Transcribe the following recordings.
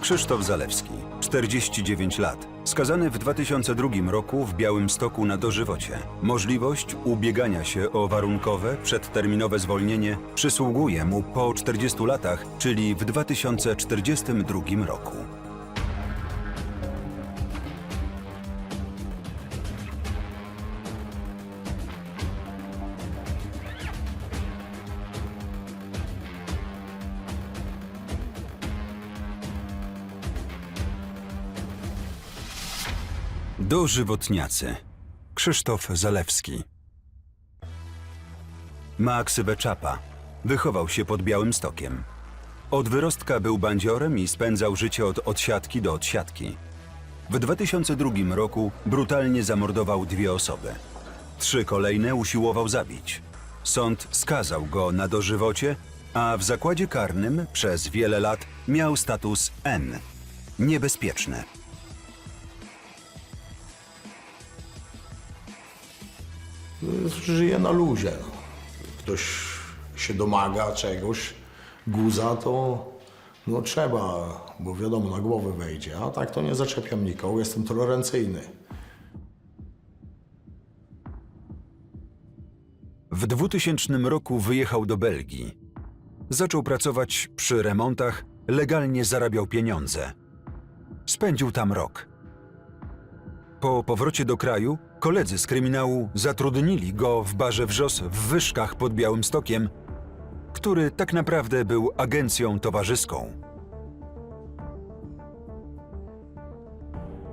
Krzysztof Zalewski, 49 lat. Skazany w 2002 roku w Białymstoku na dożywocie. Możliwość ubiegania się o warunkowe, przedterminowe zwolnienie przysługuje mu po 40 latach, czyli w 2042 roku. Dożywotniacy. Krzysztof Zalewski. Ma ksywę Czapa. Wychował się pod Białymstokiem. Od wyrostka był bandziorem i spędzał życie od odsiadki do odsiadki. W 2002 roku brutalnie zamordował dwie osoby. Trzy kolejne usiłował zabić. Sąd skazał go na dożywocie, a w zakładzie karnym przez wiele lat miał status N. Niebezpieczny. Żyje na luzie. Ktoś się domaga czegoś, guza, to no trzeba, bo wiadomo, na głowę wejdzie. A tak to nie zaczepiam nikogo, jestem tolerancyjny. W 2000 roku wyjechał do Belgii. Zaczął pracować przy remontach, legalnie zarabiał pieniądze. Spędził tam rok. Po powrocie do kraju koledzy z kryminału zatrudnili go w barze Wrzos w Wyszkach pod Białymstokiem, który tak naprawdę był agencją towarzyską.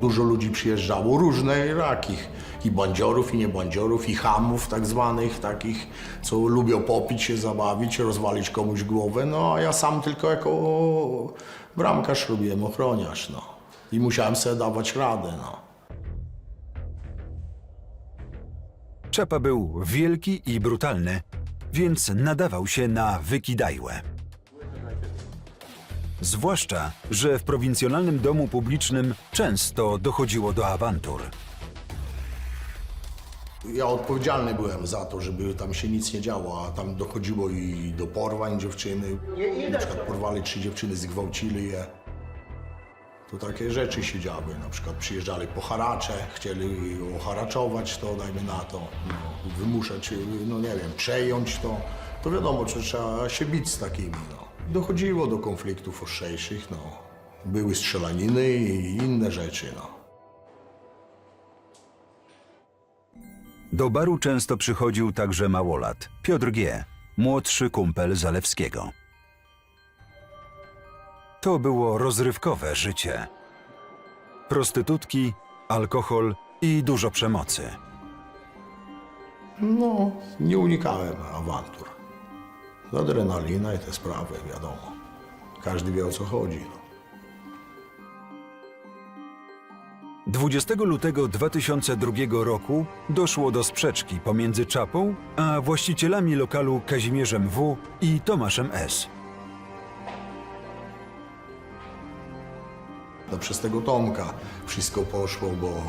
Dużo ludzi przyjeżdżało, różnych, rakich. I bandziorów, i niebandziorów, i hamów tak zwanych, takich, co lubią popić się, zabawić, rozwalić komuś głowę. No a ja sam tylko jako bramkarz robiłem, ochroniarz, no. I musiałem sobie dawać radę, no. Czapa był wielki i brutalny, więc nadawał się na wykidajłę. Zwłaszcza, że w prowincjonalnym domu publicznym często dochodziło do awantur. Ja odpowiedzialny byłem za to, żeby tam się nic nie działo, a tam dochodziło i do porwań dziewczyny. Na przykład porwali trzy dziewczyny, zgwałcili je. To takie rzeczy się działy. Na przykład przyjeżdżali po haracze, chcieli oharaczować to, dajmy na to, no, wymuszać, no nie wiem, przejąć to. To wiadomo, że trzeba się bić z takimi. No. Dochodziło do konfliktów ostrzejszych, no. Były strzelaniny i inne rzeczy, no. Do baru często przychodził także małolat, Piotr G., młodszy kumpel Zalewskiego. To było rozrywkowe życie. Prostytutki, alkohol i dużo przemocy. No, nie unikałem awantur. Adrenalina i te sprawy, wiadomo. Każdy wie o co chodzi. No. 20 lutego 2002 roku doszło do sprzeczki pomiędzy Czapą a właścicielami lokalu Kazimierzem W. i Tomaszem S. przez tego Tomka wszystko poszło, bo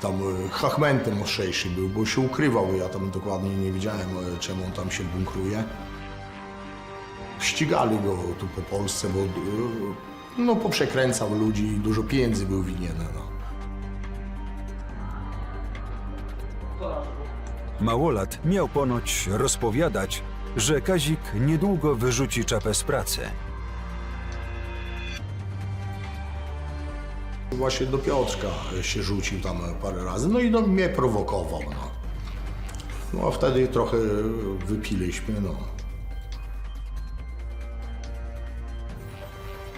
tam e, chachmentem ostrzejszy był, bo się ukrywał. Ja tam dokładnie nie wiedziałem, e, czemu on tam się bunkruje. Ścigali go tu po Polsce, bo e, no, poprzekręcał ludzi i dużo pieniędzy był winien. No. Małolat miał ponoć rozpowiadać, że Kazik niedługo wyrzuci Czapę z pracy. Właśnie do Piotrka się rzucił tam parę razy, no i do mnie prowokował. No, no a wtedy trochę wypiliśmy, no.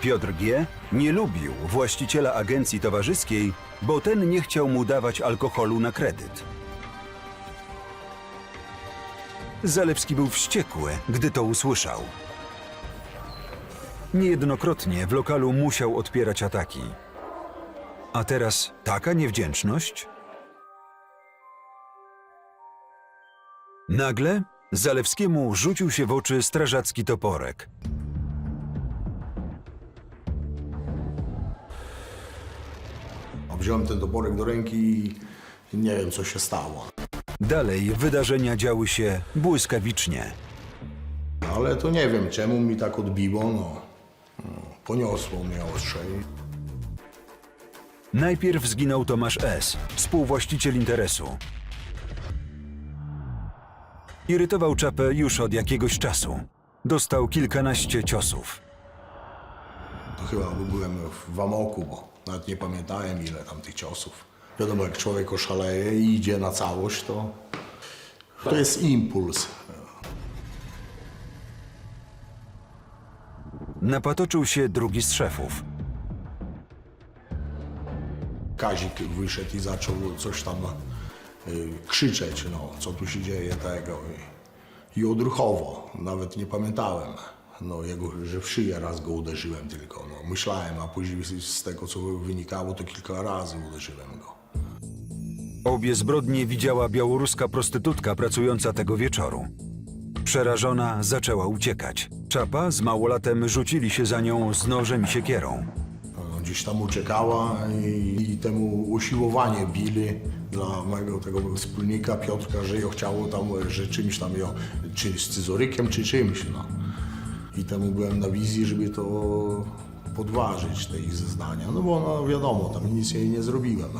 Piotr G. nie lubił właściciela agencji towarzyskiej, bo ten nie chciał mu dawać alkoholu na kredyt. Zalewski był wściekły, gdy to usłyszał. Niejednokrotnie w lokalu musiał odpierać ataki. A teraz taka niewdzięczność? Nagle Zalewskiemu rzucił się w oczy strażacki toporek. Wziąłem ten toporek do ręki i nie wiem, co się stało. Dalej wydarzenia działy się błyskawicznie. Ale to nie wiem, czemu mi tak odbiło, no. no poniosło mnie ostrzej. Najpierw zginął Tomasz S., współwłaściciel interesu. Irytował czapę już od jakiegoś czasu. Dostał kilkanaście ciosów. To chyba byłem w amoku, bo nawet nie pamiętałem ile tam tych ciosów. Wiadomo, jak człowiek oszaleje i idzie na całość, to to jest impuls. Napatoczył się drugi z szefów. Kazik wyszedł i zaczął coś tam y, krzyczeć, no, co tu się dzieje tego. I, i odruchowo, nawet nie pamiętałem, no, jego, że w szyję raz go uderzyłem tylko. No, myślałem, a później z tego, co wynikało, to kilka razy uderzyłem go. Obie zbrodnie widziała białoruska prostytutka pracująca tego wieczoru. Przerażona zaczęła uciekać. Czapa z małolatem rzucili się za nią z nożem i siekierą. No, Gdzieś tam uciekała i, i temu usiłowanie bili dla mojego tego wspólnika Piotrka, że ją chciało tam, że czymś tam ją, czy scyzorykiem, czy czymś, no. I temu byłem na wizji, żeby to podważyć, te ich zeznania. No bo no wiadomo, tam nic jej nie zrobiłem.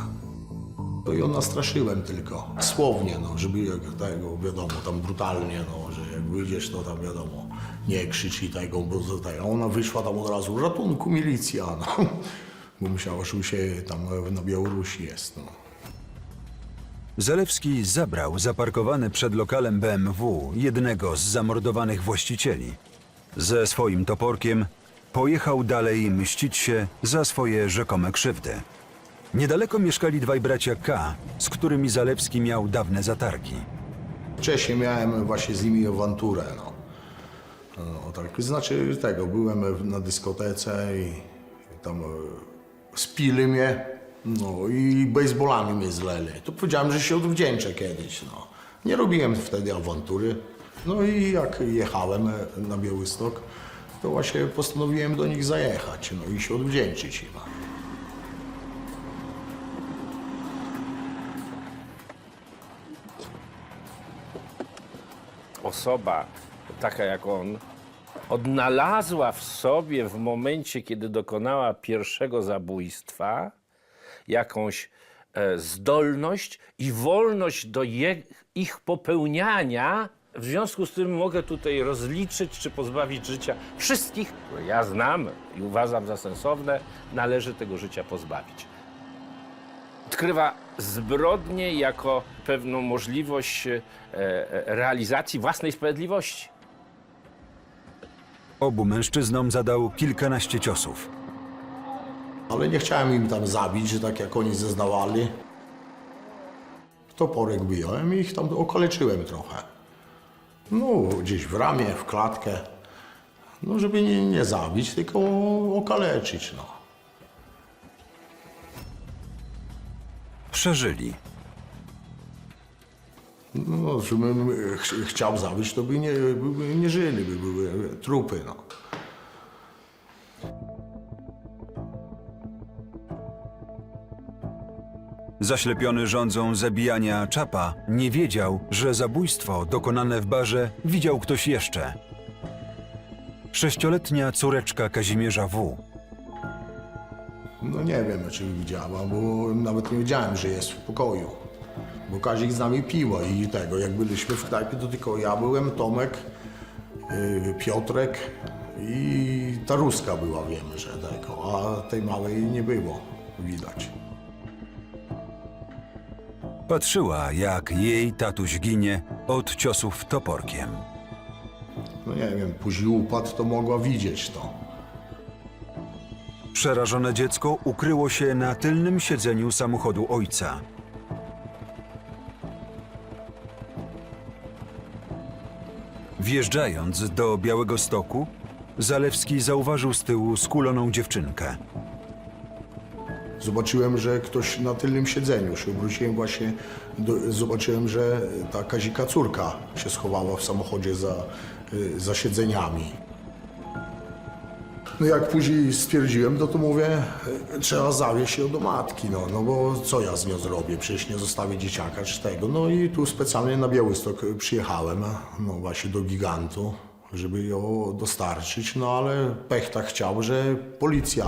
To ją nastraszyłem tylko, słownie, no, żeby jak tego, wiadomo, tam brutalnie, no, że jak wyjdziesz, to tam wiadomo, nie krzyczy tego, bo tego. Ona wyszła tam od razu, ratunku, milicja, no. Bo myślała, że się tam na Białorusi jest, no. Zalewski zabrał zaparkowany przed lokalem BMW jednego z zamordowanych właścicieli. Ze swoim toporkiem pojechał dalej mścić się za swoje rzekome krzywdy. Niedaleko mieszkali dwaj bracia K, z którymi Zalewski miał dawne zatargi. Wcześniej miałem właśnie z nimi awanturę, no. No tak, znaczy tego, byłem na dyskotece i tam e, spili mnie, no i baseballami mnie zleli. To powiedziałem, że się odwdzięczę kiedyś, no. Nie robiłem wtedy awantury. No i jak jechałem e, na Białystok, to właśnie postanowiłem do nich zajechać, no i się odwdzięczyć im. osoba taka jak on odnalazła w sobie w momencie, kiedy dokonała pierwszego zabójstwa, jakąś e, zdolność i wolność do ich popełniania. W związku z tym mogę tutaj rozliczyć czy pozbawić życia wszystkich, które ja znam i uważam za sensowne, należy tego życia pozbawić odkrywa zbrodnię jako pewną możliwość e, e, realizacji własnej sprawiedliwości. Obu mężczyznom zadał kilkanaście ciosów. Ale nie chciałem im tam zabić, że tak jak oni zeznawali. Toporek wyjąłem i ich tam okaleczyłem trochę. No, gdzieś w ramię, w klatkę. No, żeby nie, nie zabić, tylko okaleczyć, no. Przeżyli. No, żebym ch chciał zabić, to by nie, by nie żyli, by były trupy, no. Zaślepiony rządzą zabijania Czapa nie wiedział, że zabójstwo dokonane w barze widział ktoś jeszcze. Sześcioletnia córeczka Kazimierza W. No nie wiem, czy widziała, bo nawet nie wiedziałem, że jest w pokoju. Bo Kazik z nami piła i tego, jak byliśmy w knajpie, to tylko ja byłem, Tomek, yy, Piotrek i ta Ruska była, wiemy, że tego, a tej małej nie było widać. Patrzyła, jak jej tatuś ginie od ciosów toporkiem. No nie wiem, później upadł, to mogła widzieć to. Przerażone dziecko ukryło się na tylnym siedzeniu samochodu ojca. Wjeżdżając do Białego Stoku, Zalewski zauważył z tyłu skuloną dziewczynkę. Zobaczyłem, że ktoś na tylnym siedzeniu się obróciłem właśnie, do, zobaczyłem, że ta Kazika córka się schowała w samochodzie za, y, za siedzeniami. No jak później stwierdziłem, no to mówię, trzeba zawieźć ją do matki, no, no bo co ja z nią zrobię, przecież nie zostawię dzieciaka czy tego. No i tu specjalnie na Białystok przyjechałem, no właśnie do Gigantu żeby ją dostarczyć, no ale pech tak chciał, że policja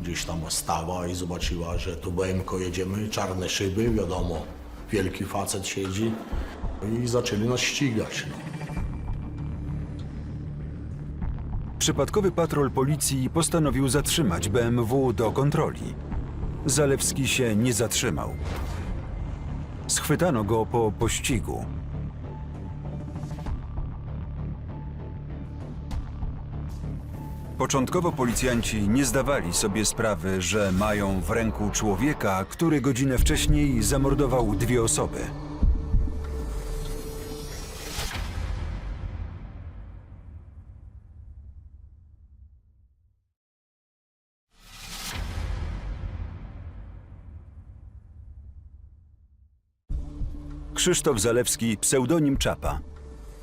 gdzieś tam stała i zobaczyła, że to BMK jedziemy, czarne szyby, wiadomo, wielki facet siedzi i zaczęli nas ścigać. No. Przypadkowy patrol policji postanowił zatrzymać BMW do kontroli. Zalewski się nie zatrzymał. Schwytano go po pościgu. Początkowo policjanci nie zdawali sobie sprawy, że mają w ręku człowieka, który godzinę wcześniej zamordował dwie osoby. Krzysztof Zalewski, pseudonim Czapa.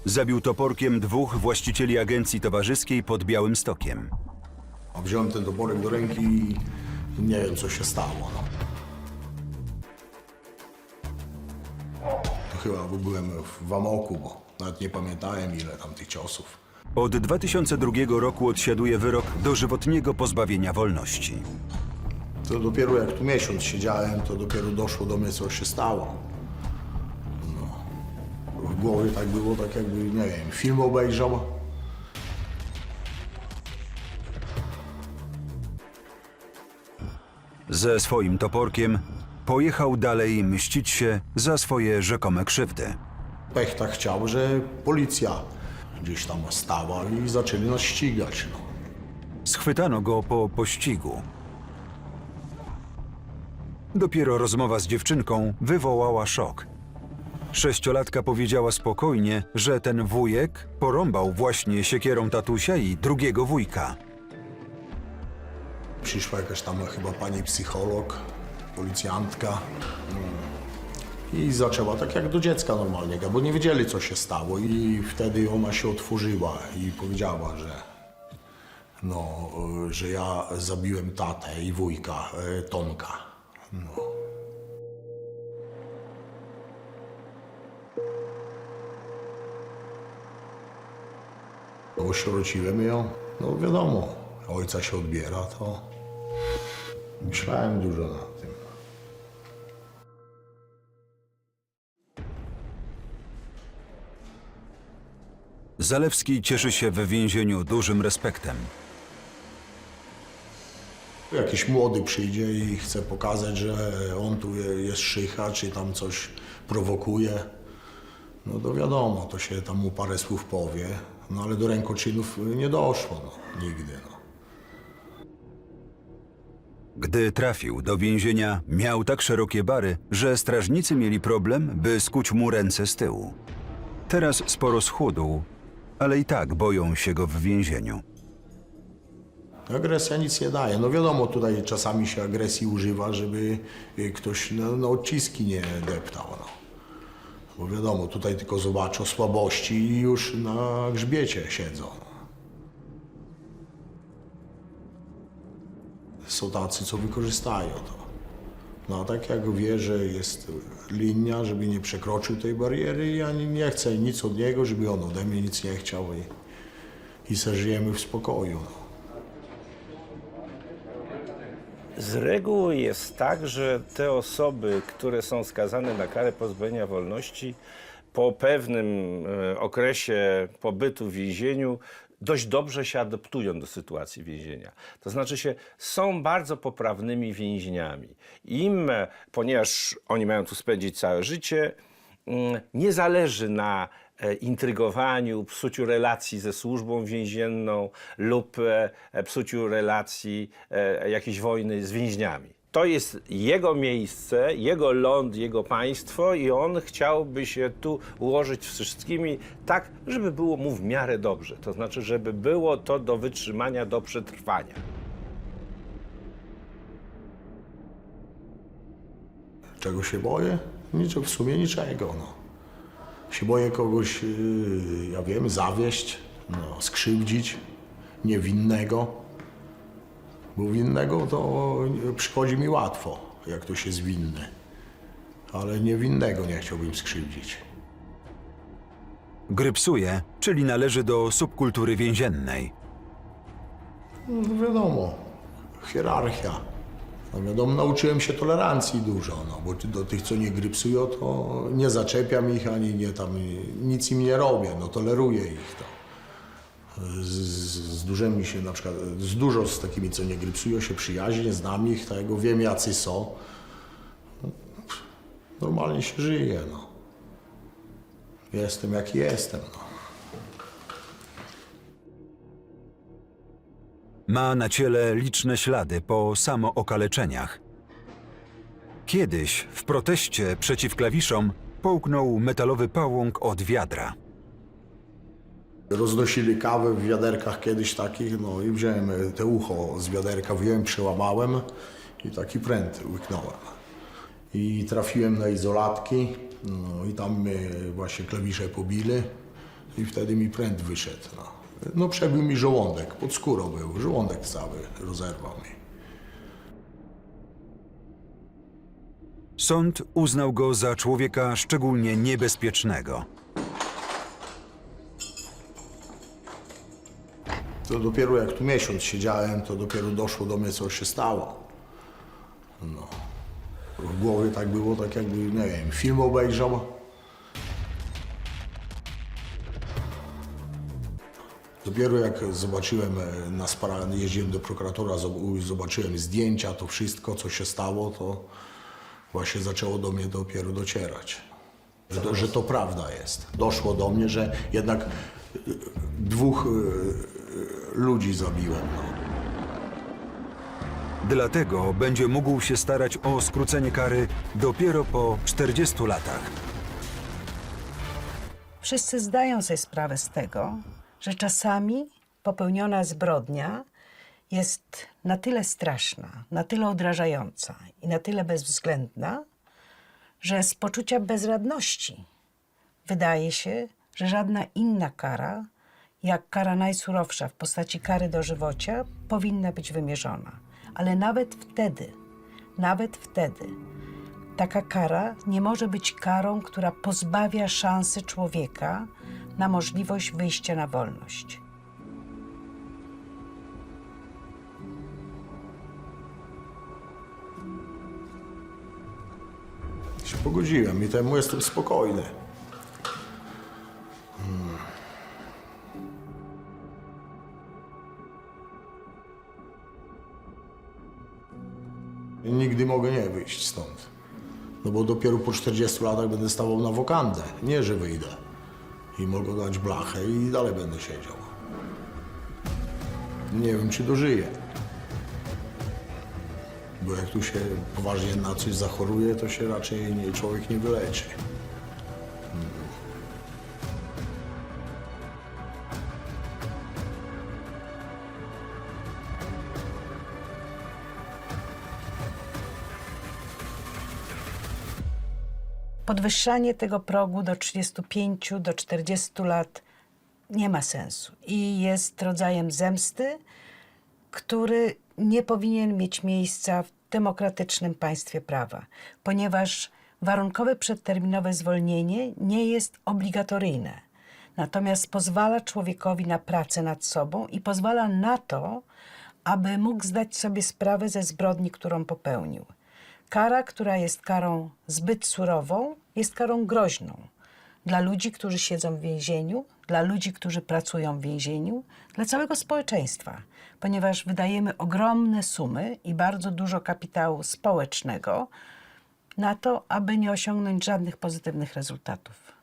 Zabił toporkiem dwóch właścicieli agencji towarzyskiej pod Białym Stokiem. Wziąłem ten toporek do ręki i nie wiem, co się stało. No. To chyba byłem w amoku, bo nawet nie pamiętałem, ile tam tych ciosów. Od 2002 roku odsiaduje wyrok dożywotniego pozbawienia wolności. To dopiero jak tu miesiąc siedziałem, to dopiero doszło do mnie, co się stało. Głowie tak było, tak jakby, nie wiem, film obejrzał. Ze swoim toporkiem pojechał dalej mścić się za swoje rzekome krzywdy. Pech tak chciał, że policja gdzieś tam stała i zaczęli nas ścigać. No. Schwytano go po pościgu. Dopiero rozmowa z dziewczynką wywołała szok. Sześciolatka powiedziała spokojnie, że ten wujek porąbał właśnie siekierą tatusia i drugiego wujka. Przyszła jakaś tam chyba pani psycholog, policjantka mm, i zaczęła tak jak do dziecka normalnie, bo nie wiedzieli co się stało i wtedy ona się otworzyła i powiedziała, że no, że ja zabiłem tatę i wujka y, Tomka. No. Osierociłem ją, no wiadomo, ojca się odbiera, to myślałem dużo nad tym. Zalewski cieszy się w więzieniu dużym respektem. Jakiś młody przyjdzie i chce pokazać, że on tu je- jest szycha, czy tam coś prowokuje. No to wiadomo, to się tam mu parę słów powie, no ale do rękoczynów nie doszło, no, nigdy. No. Gdy trafił do więzienia, miał tak szerokie bary, że strażnicy mieli problem, by skuć mu ręce z tyłu. Teraz sporo schudł, ale i tak boją się go w więzieniu. Agresja nic nie daje. No wiadomo, tutaj czasami się agresji używa, żeby y, ktoś na, na odciski nie deptał. No. Bo wiadomo, tutaj tylko zobaczą słabości i już na grzbiecie siedzą. Są tacy, co wykorzystają to. No a tak jak wie, że jest linia, żeby nie przekroczył tej bariery, ja nie, nie chcę nic od niego, żeby on ode mnie nic nie chciał i, i se żyjemy w spokoju. No. Z reguły jest tak, że te osoby, które są skazane na karę pozbawienia wolności, po pewnym e, okresie pobytu w więzieniu dość dobrze się adaptują do sytuacji więzienia. To znaczy się, są bardzo poprawnymi więźniami. Im, e, ponieważ oni mają tu spędzić całe życie, mm, nie zależy na intrygowaniu, psuciu relacji ze służbą więzienną lub e, e, psuciu relacji e, jakiejś wojny z więźniami. To jest jego miejsce, jego ląd, jego państwo i on chciałby się tu ułożyć wszystkimi tak, żeby było mu w miarę dobrze. To znaczy, żeby było to do wytrzymania, do przetrwania. Czego się boję? Niczego, w sumie niczego. No. Się boję kogoś, yy, ja wiem, zawieść, no, skrzywdzić niewinnego. Bo winnego to przychodzi mi łatwo, jak ktoś jest winny. Ale niewinnego nie chciałbym skrzywdzić. Grypsuje, czyli należy do subkultury więziennej. No wiadomo, hierarchia. No wiadomo, nauczyłem się tolerancji dużo, no, bo do tych, co nie grypsują, to nie zaczepiam ich, ani nie tam, nic im nie robię, no toleruję ich to. Z, z, dużymi się na przykład, z dużo z takimi, co nie grypsują się przyjaźnie, znam ich, tego, wiem jacy są. No, Normalnie się żyje, no. Jestem jaki jestem, no. Ma na ciele liczne ślady po samookaleczeniach. Kiedyś w proteście przeciw klawiszom połknął metalowy pałąk od wiadra. Roznosili kawę w wiaderkach kiedyś takich, no i wziąłem te ucho z wiaderka, wziąłem, przełamałem i taki pręt łyknąłem. I trafiłem na izolatki, no i tam mnie właśnie klawisze pobili i wtedy mi pręt wyszedł. No, no przebił mi żołądek, pod skórą był, żołądek cały rozerwał mi. Sąd uznał go za człowieka szczególnie niebezpiecznego. To dopiero jak tu miesiąc siedziałem, to dopiero doszło do mnie, co się stało. No. W głowie tak było, tak jakby, nie wiem, film obejrzał. Dopiero jak zobaczyłem e, na spara, jeździłem do prokuratora, zob- zobaczyłem zdjęcia, to wszystko, co się stało, to właśnie zaczęło do mnie dopiero docierać. Że to, że to prawda jest. Doszło do mnie, że jednak e, dwóch e, ludzi zabiłem. No. Dlatego będzie mógł się starać o skrócenie kary dopiero po 40 latach. Wszyscy zdają sobie sprawę z tego, że czasami popełniona zbrodnia jest na tyle straszna, na tyle odrażająca i na tyle bezwzględna, że z poczucia bezradności wydaje się, że żadna inna kara, jak kara najsurowsza w postaci kary dożywocia, powinna być wymierzona. Ale nawet wtedy, nawet wtedy, taka kara nie może być karą, która pozbawia szansy człowieka na możliwość wyjścia na wolność. się pogodziłem i temu jestem spokojny. Hmm. Nigdy mogę nie wyjść stąd. No bo dopiero po 40 latach będę stawał na wokandę. Nie, że wyjdę. I mogę dać blachę i dalej będę siedział. Nie wiem, czy dożyję. Bo jak tu się poważnie na coś zachoruje, to się raczej nie, człowiek nie wyleczy. Podwyższanie tego progu do 35, do 40 lat nie ma sensu i jest rodzajem zemsty, który nie powinien mieć miejsca w demokratycznym państwie prawa, ponieważ warunkowe przedterminowe zwolnienie nie jest obligatoryjne. Natomiast pozwala człowiekowi na pracę nad sobą i pozwala na to, aby mógł zdać sobie sprawę ze zbrodni, którą popełnił. Kara, która jest karą zbyt surową, jest karą groźną dla ludzi, którzy siedzą w więzieniu, dla ludzi, którzy pracują w więzieniu, dla całego społeczeństwa, ponieważ wydajemy ogromne sumy i bardzo dużo kapitału społecznego na to, aby nie osiągnąć żadnych pozytywnych rezultatów.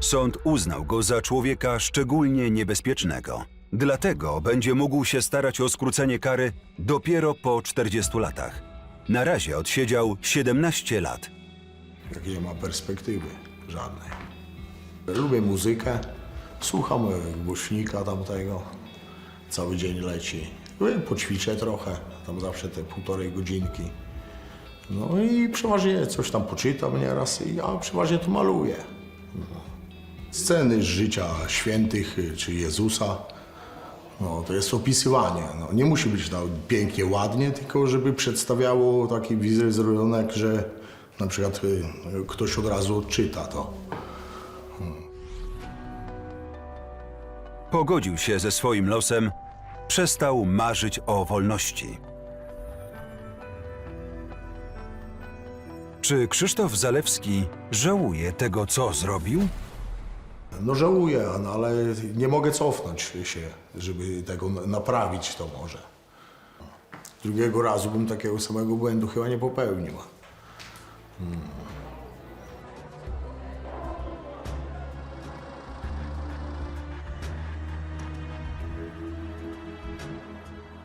Sąd uznał go za człowieka szczególnie niebezpiecznego. Dlatego będzie mógł się starać o skrócenie kary dopiero po 40 latach. Na razie odsiedział 17 lat. Jak nie ma perspektywy żadnej. Lubię muzykę, słucham e, głośnika tamtego, cały dzień leci. I Poćwiczę trochę, tam zawsze te półtorej godzinki. No i przeważnie coś tam poczytam nieraz, i ja przeważnie to maluję. No. Sceny z życia świętych y, czy Jezusa, no, to jest opisywanie. No, nie musi być tak pięknie, ładnie, tylko żeby przedstawiało taki wizerunek, że na przykład y, ktoś od razu odczyta to. Pogodził się ze swoim losem, przestał marzyć o wolności. Czy Krzysztof Zalewski żałuje tego, co zrobił? No żałuję, no, ale nie mogę cofnąć się, żeby tego na- naprawić to może. Drugiego razu bym takiego samego błędu chyba nie popełnił.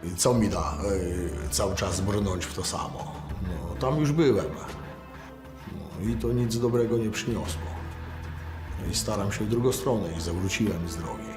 I co mi da e, cały czas brnąć w to samo? No, tam już byłem. No, I to nic dobrego nie przyniosło. I staram się w drugą stronę i zawróciłem z drogi.